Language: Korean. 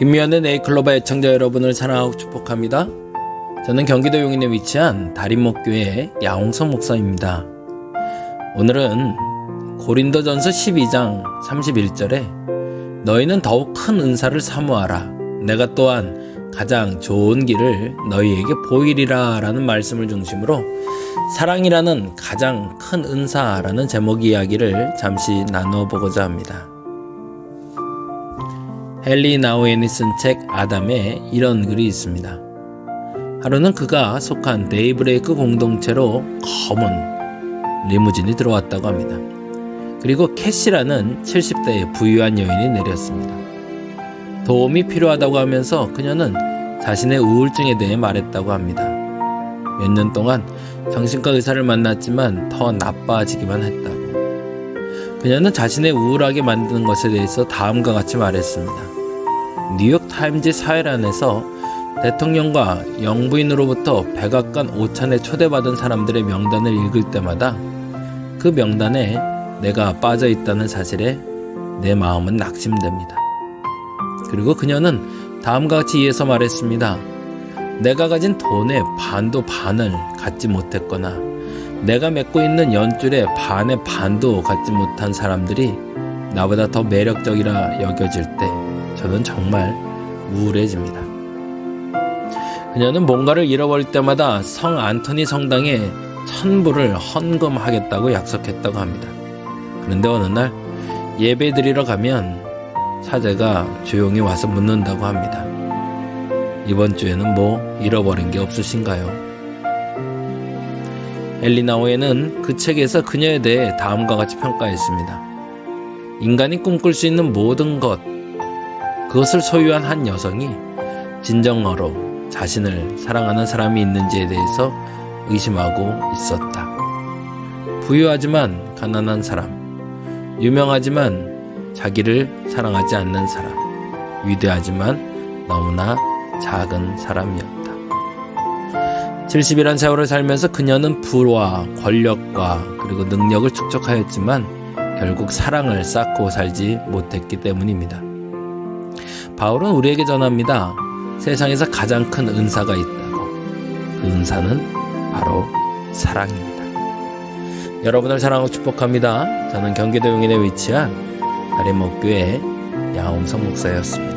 김미연의 네이클로바 애청자 여러분을 사랑하고 축복합니다. 저는 경기도 용인에 위치한 다림목교회 야홍선 목사입니다. 오늘은 고린도전서 12장 31절에 너희는 더욱 큰 은사를 사모하라. 내가 또한 가장 좋은 길을 너희에게 보이리라 라는 말씀을 중심으로 사랑이라는 가장 큰 은사라는 제목 이야기를 잠시 나누어 보고자 합니다. 헨리 나우엔이 쓴 책 아담에 이런 글이 있습니다. 하루는 그가 속한 데이브레이크 공동체로 검은 리무진이 들어왔다고 합니다. 그리고 캐시라는 70대의 부유한 여인이 내렸습니다. 도움이 필요하다고 하면서 그녀는 자신의 우울증에 대해 말했다고 합니다. 몇 년 동안 정신과 의사를 만났지만 더 나빠지기만 했다고. 그녀는 자신의 우울하게 만드는 것에 대해서 다음과 같이 말했습니다. 뉴욕 타임즈 사회란에서 대통령과 영부인으로부터 백악관 오찬에 초대받은 사람들의 명단을 읽을 때마다 그 명단에 내가 빠져 있다는 사실에 내 마음은 낙심됩니다. 그리고 그녀는 다음과 같이 이어서 말했습니다. 내가 가진 돈의 반도 반을 갖지 못했거나 내가 맺고 있는 연줄의 반의 반도 갖지 못한 사람들이 나보다 더 매력적이라 여겨질 때 저는 정말 우울해집니다. 그녀는 뭔가를 잃어버릴 때마다 성 안토니 성당에 천불을 헌금하겠다고 약속했다고 합니다. 그런데 어느 날 예배 드리러 가면 사제가 조용히 와서 묻는다고 합니다. 이번 주에는 뭐 잃어버린 게 없으신가요? 엘리나오에는 그 책에서 그녀에 대해 다음과 같이 평가했습니다. 인간이 꿈꿀 수 있는 모든 것, 그것을 소유한 한 여성이 진정어로 자신을 사랑하는 사람이 있는지에 대해서 의심하고 있었다. 부유하지만 가난한 사람, 유명하지만 자기를 사랑하지 않는 사람, 위대하지만 너무나 작은 사람이었다. 70이란 세월을 살면서 그녀는 부와 권력과 그리고 능력을 축적하였지만 결국 사랑을 쌓고 살지 못했기 때문입니다. 바울은 우리에게 전합니다. 세상에서 가장 큰 은사가 있다고. 그 은사는 바로 사랑입니다. 여러분을 사랑하고 축복합니다. 저는 경기도 용인에 위치한 다림목교회 야홍성 목사였습니다.